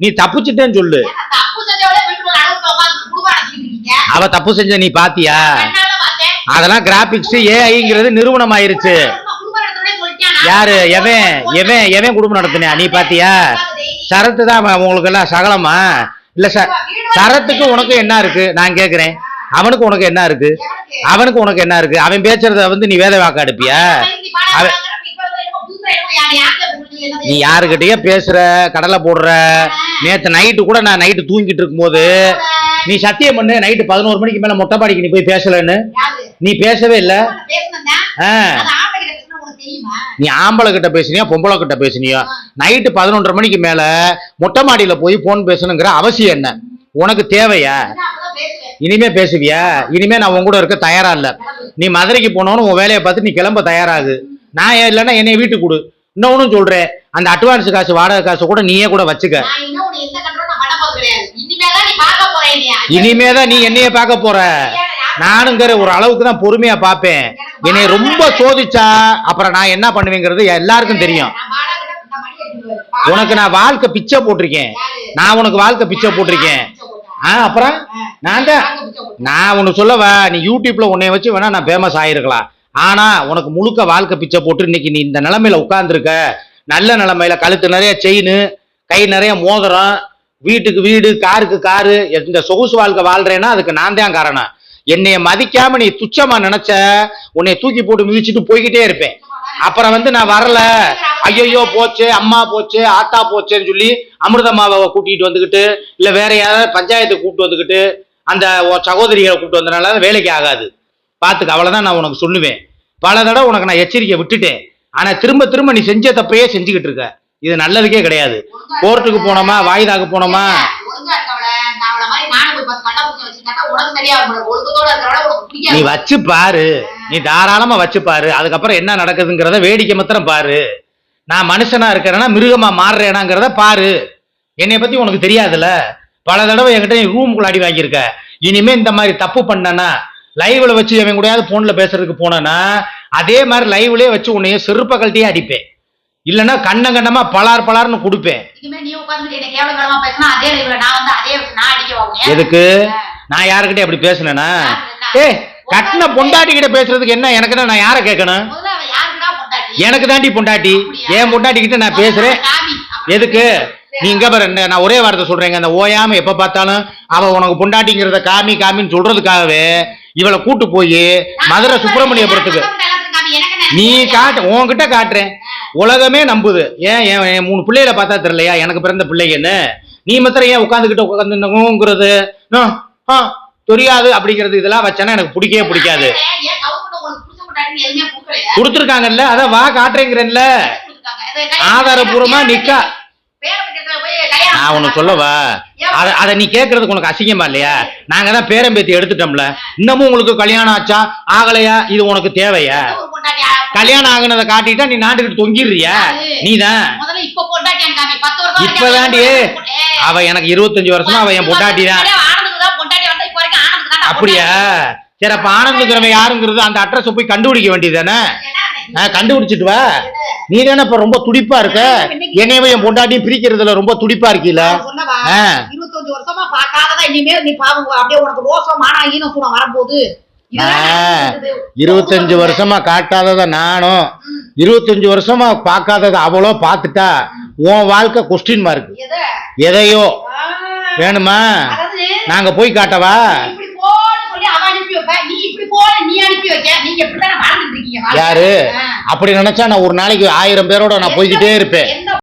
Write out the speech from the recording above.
நீ தப்பிச்சிட்டேன்னு சொல்லு. அவ தப்பு செஞ்ச நீ பாத்தியா. அதெல்லாம் கிராபிக்ஸ் ஏஐங்கிறது நிறுவனம் ஆயிருச்சு யாரு? எவன்? எவன்? எவன் குடும்பம் நடத்தினா நீ பாத்தியா? சரத்து தான் உங்களுக்கு எல்லாம் சகலமா? இல்ல ச சரத்துக்கு உனக்கு என்ன இருக்கு? நான் கேக்குறேன். அவனுக்கு உனக்கு என்ன இருக்கு? அவனுக்கு உனக்கு என்ன இருக்கு? அவன் பேசுறத வந்து நீ வேத வாக்கு என்னது? நீ யாருக்கிட்டயே பேசுற? கடலை போடுற? நேத்து நைட்டு கூட நான் நைட்டு தூங்கிட்டு இருக்கும்போது நீ சத்தியம் பண்ணு நைட்டு பதினோரு மணிக்கு மேல மொட்டை மாடிக்கு நீ போய் பேசலன்னு? நீ பேசவே இல்ல? நீ ஆம்பளை கிட்ட பேசுனியா பொம்பளை கிட்ட பேசுனியா? நைட்டு பதினொன்றரை மணிக்கு மேல மொட்டை மாடியில போய் போன் பேசணுங்கிற அவசியம் என்ன? உனக்கு தேவையா. இனிமே பேசுவியா? இனிமே நான் உன் கூட இருக்க தயாரா இல்ல. நீ மதுரைக்கு போனவனு உன் வேலையை பார்த்து நீ கிளம்ப தயாராகு. நான் இல்லைன்னா என்னைய வீட்டுக்கு கொடு. இன்னொன்னும் சொல்றேன். அந்த அட்வான்ஸ் காசு வாடகை காசு கூட நீயே கூட வச்சுக்க. உன்னை. இனிமேதான் நீ என்னைய. பார்க்க போற. நானுங்கிற ஒரு அளவுக்கு தான் பொறுமையா பார்ப்பேன். என்னை ரொம்ப சோதிச்சா அப்புறம் நான் என்ன பண்ணுவேங்கிறது எல்லாருக்கும் தெரியும். உனக்கு நான் வாழ்க்கை பிச்சை போட்டிருக்கேன்? நான் உனக்கு வாழ்க்கை பிச்சை போட்டிருக்கேன். ஆ அப்புறம்? நான் தான். நான் ஒன்று சொல்லவா? நீ யூடியூப்ல உன்னைய வச்சு வேணா நான் ஃபேமஸ் ஆயிருக்கலாம். ஆனா உனக்கு முழுக்க வாழ்க்கை பிச்சை போட்டு இன்னைக்கு நீ இந்த நிலைமையில உட்கார்ந்துருக்க. நல்ல நிலைமையில கழுத்து நிறைய செயின் கை நிறைய மோதிரம் வீட்டுக்கு வீடு காருக்கு காரு இந்த சொகுசு வாழ்க்கை வாழ்றேன்னா அதுக்கு நான் தான் காரணம். என்னைய மதிக்காம நீ துச்சமா நினைச்ச உன்னைய தூக்கி போட்டு மிதிச்சுட்டு போய்கிட்டே இருப்பேன். அப்புறம் வந்து நான் வரல. ஐயோ போச்சு அம்மா போச்சு ஆத்தா போச்சேன்னு சொல்லி அமிர்தமாவை கூட்டிட்டு வந்துக்கிட்டு இல்ல வேற யாராவது பஞ்சாயத்தை கூப்பிட்டு வந்துக்கிட்டு அந்த சகோதரிகளை கூப்பிட்டு வந்தனால வேலைக்கு ஆகாது. பாத்துக்க அவ்வளவுதான் நான் உனக்கு சொல்லுவேன். பல தடவை உனக்கு நான் எச்சரிக்கை விட்டுட்டேன். ஆனா திரும்ப திரும்ப நீ செஞ்ச தப்பையே செஞ்சுக்கிட்டு இருக்க. இது நல்லதுக்கே கிடையாது. கோர்ட்டுக்கு போனோமா? வாய்தாக்கு போனோமா? நீ. வச்சு பாரு. நீ தாராளமா வச்சு பாரு. அதுக்கப்புறம் என்ன நடக்குதுங்கிறத வேடிக்கை மாத்திரம் பாரு. நான் மனுஷனா இருக்கிறேன்னா மிருகமா மாறுறேனாங்கிறத பாரு. என்னைய பத்தி உனக்கு தெரியாதுல்ல? பல தடவை என்கிட்ட நீ ரூமுக்குள்ள அடி வாங்கியிருக்க. இனிமே இந்த மாதிரி தப்பு பண்ணனா லைவ்ல வச்சு அவன் கூடயாவது போன்ல பேசுறதுக்கு போனேன்னா அதே மாதிரி லைவ்லயே வச்சு உன்னைய செருப்ப கழட்டியே அடிப்பேன். இல்லைன்னா கண்ண கண்ணமா பலார் பலார்னு கொடுப்பேன். எதுக்கு? நான் யாருக்கிட்டே அப்படி பேசுனேனா? ஏய் கட்டின பொண்டாட்டி கிட்ட பேசுறதுக்கு என்ன எனக்கு நான் யாரை கேட்கணும்? எனக்கு தாண்டி பொண்டாட்டி? என் பொண்டாட்டி கிட்ட நான் பேசுறேன். எதுக்கு? நீ இங்க பாரு நான் ஒரே வார்த்தை சொல்றேங்க. அந்த ஓயாம எப்ப பார்த்தாலும் அவ உனக்கு பொண்டாட்டிங்கிறத காமி காமின்னு சொல்றதுக்காகவே இவளை கூட்டு போய் மதுரை சுப்பிரமணியபுரத்துக்கு? நீ காட்டு உன்கிட்ட காட்டுறேன். உலகமே நம்புது. ஏன் என் மூணு பிள்ளைகளை பார்த்தா தெரியலையா? எனக்கு பிறந்த பிள்ளைங்கன்னு நீ மாத்திரம் ஏன் உட்காந்துக்கிட்டு உட்காந்துங்கிறது தெரியாது அப்படிங்கிறது இதெல்லாம் வச்சானா எனக்கு பிடிக்கவே பிடிக்காது? கொடுத்துருக்காங்கல்ல அதான் வா காட்டுறேங்கிறேன்ல. ஆதாரபூர்வமா பேர நிக்கா. பேர வீட்டுல போய் கல்யாணம் நான் உனக்கு சொல்லவா? அத அத நீ கேக்குறதுக்கு உனக்கு அசிங்கமா இல்லையா? நாங்க தான் பேரம்பேத்தி எடுத்துட்டோம்ல. இன்னமும் உங்களுக்கு கல்யாணம் ஆச்சா? ஆகலையா? இது உனக்கு தேவையா? கல்யாணம் ஆகுனதை காட்டிட்டா நீ நாட்டுக்கிட்டு தொங்கிடுறியா. பத்து வருஷம் இப்பதாண்டி. அவ எனக்கு இருபத்தஞ்சு வருஷமா அவ என் பொண்டாட்டி தான். தான் தான் அப்படியா? சரி அப்ப ஆனந்துங்கிறவன் யாருங்கிறது அந்த அட்ரஸ் போய் கண்டுபிடிக்க வேண்டியதானே என்ன? கண்டுபிடிச்சிட்டு வா. நீ தானே இப்ப ரொம்ப துடிப்பா இருக்க? என்னையும் என் பொண்டாட்டியும் பிரிக்கிறதுல ரொம்ப துடிப்பா இருக்கீல. இருபத்தஞ்சு வருஷமா பார்க்காததா இனிமேல் நீ பாவம் அப்படியே உனக்கு ரோசம் மானா ஈனம் ஆ, நடக்குது. இருபத்தஞ்சு வருஷமா காட்டாதத நானும்? இருபத்தஞ்சு வருஷமா பார்க்காதத அவளோ பார்த்துட்டா? உன் வாழ்க்கை கொஸ்டின் மார்க் எது? எதையோ? வேணுமா? நாங்க போய் காட்டவா இப்படி போன்னு சொல்லி அவ அனுப்பி வைப்ப நீ இப்படி போன்னு நீ அனுப்பி வைக்க நீங்க இப்படித்தானே வாழ்ந்துட்டு இருக்கீங்க வாழ்க்கை. யாரு. அப்படி நினைச்சா நான் ஒரு நாளைக்கு ஆயிரம் பேரோட நான் போய்கிட்டே இருப்பேன்.